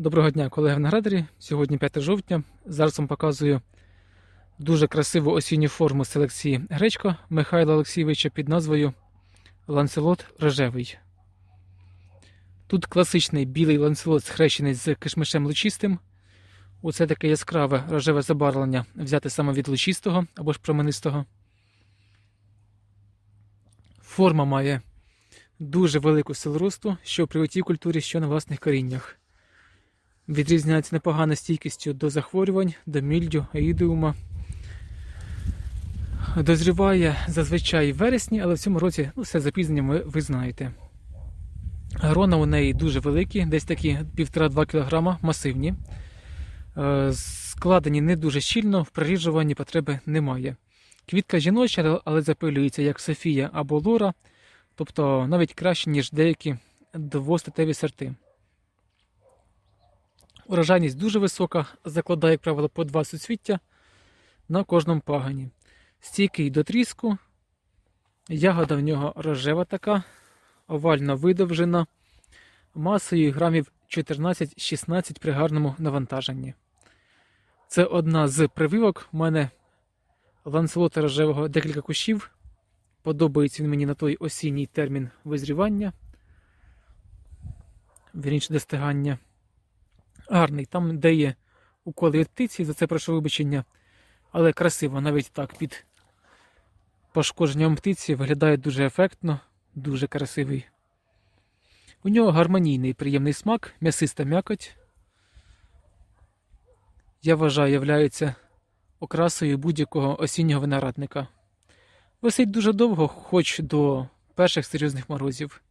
Доброго дня, колеги виноградарі. Сьогодні 5 жовтня. Зараз вам показую дуже красиву осінню форму селекції гречка Михайла Олексійовича під назвою Ланцелот рожевий. Тут класичний білий ланцелот схрещений з кишмишем лучистим. Оце таке яскраве рожеве забарвлення взяте саме від лучистого або ж променистого. Форма має дуже велику силу росту, що при отій культурі, що на власних коріннях. Відрізняється непогано стійкістю до захворювань, до мільдю, аїдеума. Дозріває зазвичай в вересні, але в цьому році ну, все запізнення ви, ви знаєте. Грона у неї дуже великі, десь такі 1,5-2 кг, масивні. Е, Складені не дуже щільно, в проріжуванні потреби немає. Квітка жіноча, але запилюється як Софія або Лора, тобто навіть краще, ніж деякі двостатеві сорти. Урожайність дуже висока, закладає, як правило, по два суцвіття на кожному пагані. Стійкий до тріску, ягода в нього рожева така, овально видовжена, масою грамів 14-16 при гарному навантаженні. Це одна з прививок. У мене ланцелота рожевого декілька кущів. Подобається він мені на той осінній термін визрівання, вірніше достигання гарний. Там, де є уколи від птиці, за це прошу вибачення. Але красиво, навіть так під пошкодженням птиці виглядає дуже ефектно, дуже красивий. У нього гармонійний приємний смак, м'ясиста м'якоть. Я вважаю, являється окрасою будь-якого осіннього виноградника. Висить дуже довго, хоч до перших серйозних морозів.